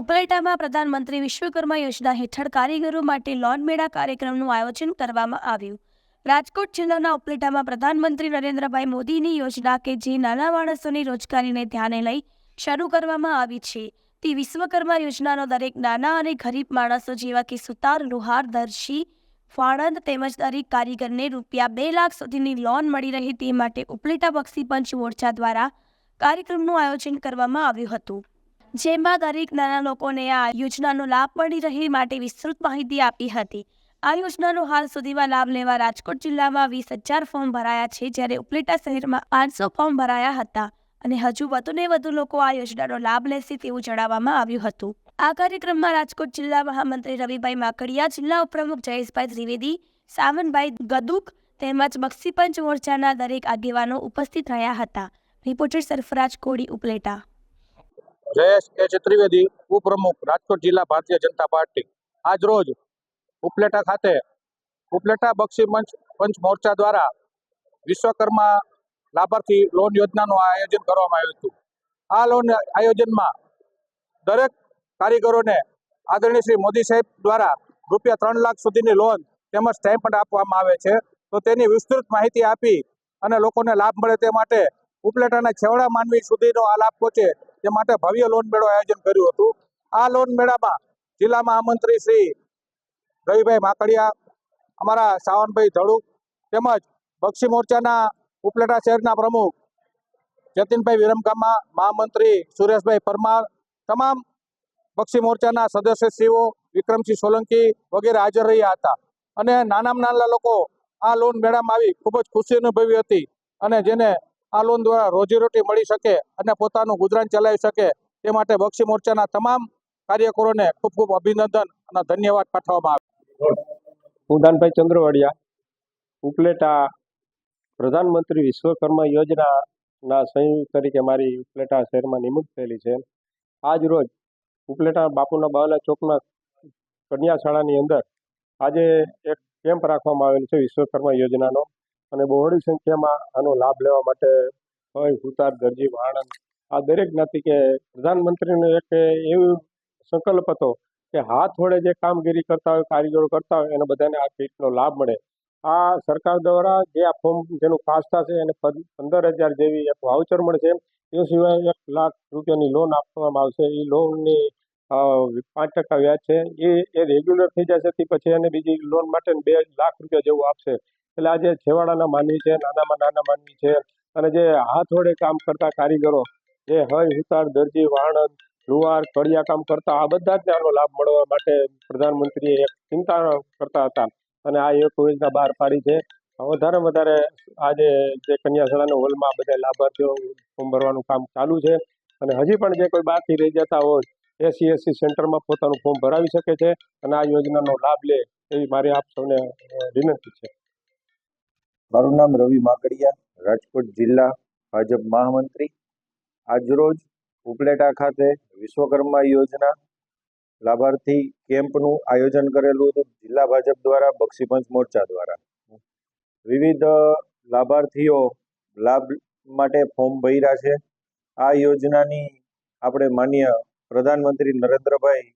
ઉપલેટામાં પ્રધાનમંત્રી વિશ્વકર્મા યોજના હેઠળ કારીગરો માટે લોન મેળા કાર્યક્રમનું આયોજન કરવામાં આવ્યું. રાજકોટ જિલ્લાના ઉપલેટામાં પ્રધાનમંત્રી નરેન્દ્રભાઈ મોદીની યોજના કે જે નાના માણસોની રોજગારીને ધ્યાને લઈ શરૂ કરવામાં આવી છે. તે વિશ્વકર્મા યોજનાનો દરેક નાના અને ગરીબ માણસો જેવા કે સુતાર, લુહાર, દર્શી, ફાળંદ તેમજ દરેક કારીગરને રૂપિયા બે લાખ સુધીની લોન મળી રહે તે માટે ઉપલેટા બક્ષી પંચ મોરચા દ્વારા કાર્યક્રમનું આયોજન કરવામાં આવ્યું હતું. જેમાં દરેક નાના લોકોને આ યોજનાનો લાભ મળી રહે માટે વિસ્તૃત માહિતી આપી હતી. આ યોજનાનો હાલ સુધીમાં લાભ લેવા રાજકોટ જિલ્લામાં વીસ હજાર ફોર્મ ભરાયા છે, જ્યારે ઉપલેટા શહેરમાં પાંચસો ફોર્મ ભરાયા હતા અને હજુ વધુને વધુ લોકો આ યોજનાનો લાભ લેશે તેવું જણાવવામાં આવ્યું હતું. આ કાર્યક્રમમાં રાજકોટ જિલ્લા મહામંત્રી રવિભાઈ માકડિયા, જિલ્લા ઉપપ્રમુખ જયેશભાઈ ત્રિવેદી, સાવનભાઈ ગદુક તેમજ બક્ષીપંચ મોરચાના દરેક આગેવાનો ઉપસ્થિત રહ્યા હતા. રિપોર્ટર સરફરાજ કોડી ઉપલેટા. જયેશ કે ત્રિવેદી, ઉપપ્રમુખ, રાજકોટ જિલ્લા ભારતીય જનતા પાર્ટી. આજ રોજ ઉપલેટા ખાતે ઉપલેટા બક્ષી મંચ, પંચ મોરચા દ્વારા વિશ્વકર્મા લાભાર્થી લોન યોજનાનું આયોજન કરવામાં આવ્યું હતું. આ લોન આયોજનમાં દરેક કારીગરોને આદરણીય શ્રી મોદી સાહેબ દ્વારા રૂપિયા ત્રણ લાખ સુધીની લોન તેમજ સ્ટાઇપન્ડ આપવામાં આવે છે. તો તેની વિસ્તૃત માહિતી આપી અને લોકોને લાભ મળે તે માટે ઉપલેટાના છેવાડા માનવી સુધીનો આ લાભ પહોંચે તે માટે ભવ્ય લોન મેળો આયોજન કર્યું હતું. આ લોન મેળામાં જિલ્લા મહામંત્રી શ્રી રવિભાઈ માકડિયા, અમારા સાવનભાઈ ધડુક તેમજ બક્ષી મોરચાના ઉપલેટા શહેરના પ્રમુખ જતીનભાઈ વિરમગામા, મહામંત્રી સુરેશભાઈ પરમાર, તમામ બક્ષી મોરચાના સદસ્યશ્રીઓ વિક્રમસિંહ સોલંકી વગેરે હાજર રહ્યા હતા. અને નાનામાં નાના લોકો આ લોન મેળામાં આવી ખૂબ જ ખુશી અનુભવી હતી અને જેને આ લોન દ્વારા રોજીરોટી મળી શકે અને પોતાનું ગુજરાન ચલાવી શકે તે માટે બક્ષી મોરચાના તમામ કાર્યકરોને ખૂબ ખૂબ અભિનંદન અને ધન્યવાદ પાઠવવામાં આવે. ઉદાનભાઈ દાનભાઈ ચંદ્રવાડિયા, ઉપલેટા પ્રધાનમંત્રી વિશ્વકર્મા યોજનાના સંયુક્ત તરીકે મારી ઉપલેટા શહેરમાં નિમણૂક થયેલી છે. આજ રોજ ઉપલેટા બાપુના બાવલા ચોકના કન્યા શાળાની અંદર આજે એક કેમ્પ રાખવામાં આવેલ છે વિશ્વકર્મા યોજનાનો. અને બહોળી સંખ્યામાં આનો લાભ લેવા માટે હોય સુતાર દરજી વાણંદ આ દરેક જ્ઞાતિ કે પ્રધાનમંત્રીનો એક એવું સંકલ્પ હતો કે હાથ વડે જે કામગીરી કરતા હોય, કારીગરો કરતા હોય, એને બધાને આ કીટનો લાભ મળે. આ સરકાર દ્વારા જે આ ફોર્મ જેનું પાસ થશે એને પંદર હજાર જેવી એક વાઉચર મળશે એ સિવાય એક લાખ રૂપિયાની લોન આપવામાં આવશે. એ લોનની પાંચ ટકા વ્યાજ છે. એ એ રેગ્યુલર થઈ જશે, તે પછી એને બીજી લોન માટે બે લાખ રૂપિયા જેવું આપશે. એટલે આ જે છેવાડાના માનવી છે, નાનામાં નાના માનવી છે, અને જે હાથ વડે કામ કરતા કારીગરો, જે હય હુતાર દરજી વાણંદ લુહાર કડિયા કામ કરતા, આ બધા જ આનો લાભ મળવા માટે પ્રધાનમંત્રીએ એક ચિંતા કરતા હતા. અને આ એક યોજના બહાર પાડી છે. વધારે વધારે આજે જે કન્યાશાળાના હોલમાં બધા લાભાર્થીઓ ફોર્મ ભરવાનું કામ ચાલુ છે. અને હજી પણ જે કોઈ બાકી રહી જતા હોય એસસી એસસી સેન્ટરમાં પોતાનું ફોર્મ ભરાવી શકે છે. અને આ યોજનાનો લાભ લે એવી મારી આપ સૌને વિનંતી છે. મારું નામ રવિ માકડિયા, રાજકોટ જિલ્લા ભાજપ મહામંત્રી. આજરોજ ઉપલેટા ખાતે વિશ્વકર્મા યોજના લાભાર્થી કેમ્પનું આયોજન કરેલું હતું જિલ્લા ભાજપ દ્વારા બક્ષીપંચ મોરચા દ્વારા. વિવિધ લાભાર્થીઓ લાભ માટે ફોર્મ ભર્યા છે. આ યોજનાની આપણે માન્ય પ્રધાનમંત્રી નરેન્દ્રભાઈ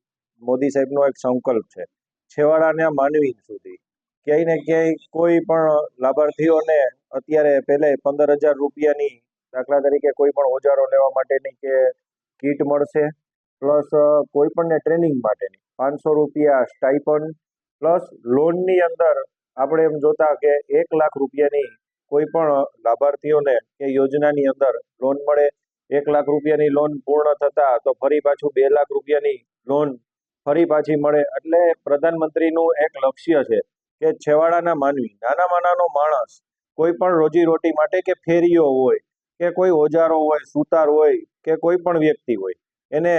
મોદી સાહેબનો એક સંકલ્પ છે. છેવાડાના માનવી સુધી ક્યાંય ને ક્યાંય કોઈ પણ લાભાર્થીઓને અત્યારે પહેલે પંદર હજાર રૂપિયાની દાખલા તરીકે કોઈ પણ ઓજારો લેવા માટેની કે કીટ મળશે, પ્લસ કોઈ પણને ટ્રેનિંગ માટેની. પાંચસો રૂપિયા સ્ટાઇપન, પ્લસ લોનની અંદર આપણે એમ જોતા કે એક લાખ રૂપિયાની કોઈ પણ લાભાર્થીઓને એ યોજનાની અંદર લોન મળે. એક લાખ રૂપિયાની લોન પૂર્ણ થતા તો ફરી પાછું બે લાખ રૂપિયાની લોન ફરી પાછી મળે. એટલે પ્રધાનમંત્રીનું એક લક્ષ્ય છે કે છેવાડાના માનવી નાનામાં નાનો માણસ, કોઈ પણ રોજીરોટી માટે કે ફેરીઓ હોય, કે કોઈ ઓજારો હોય, સુતાર હોય, કે કોઈ પણ વ્યક્તિ હોય, એને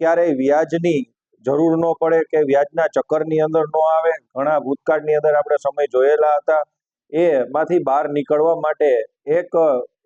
ક્યારેય વ્યાજની જરૂર ન પડે કે વ્યાજના ચક્કરની અંદર ન આવે. ઘણા ભૂતકાળની અંદર આપણે સમય જોયેલા હતા. એમાંથી બહાર નીકળવા માટે એક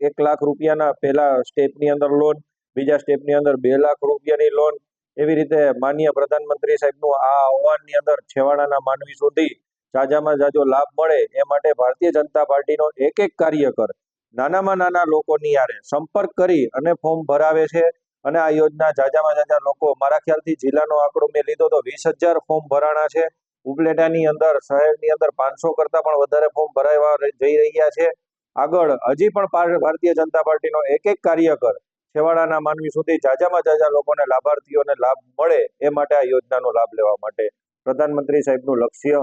એક લાખ રૂપિયાના પહેલા સ્ટેપની અંદર લોન, બીજા સ્ટેપની અંદર બે લાખ રૂપિયાની લોન, એવી રીતે માન્ય પ્રધાનમંત્રી સાહેબનું આ આહવાનની અંદર છેવાડાના માનવી સુધી જાજામાં જાજો લાભ મળે એ માટે ભારતીય જનતા પાર્ટીનો એક એક કાર્યકર નાનામાં નાના લોકોની યારે સંપર્ક કરી અને ફોર્મ ભરાવે છે. અને આ યોજના જાજામાં જાજા લોકો, મારા ખ્યાલથી જિલ્લાનો આંકડો મેં લીધો તો વીસ ફોર્મ ભરાણા છે. ઉપલેટાની અંદર, શહેરની અંદર પાંચસો કરતાં પણ વધારે ફોર્મ ભરાવા જઈ રહ્યા છે. આગળ, હજી પણ ભારતીય જનતા પાર્ટીનો એક એક કાર્યકર છેવાડાના માનવી સુધી જાજામાં જાજા લોકોને લાભાર્થીઓને લાભ મળે એ માટે આ યોજનાનો લાભ લેવા માટે પ્રધાનમંત્રી સાહેબનું લક્ષ્ય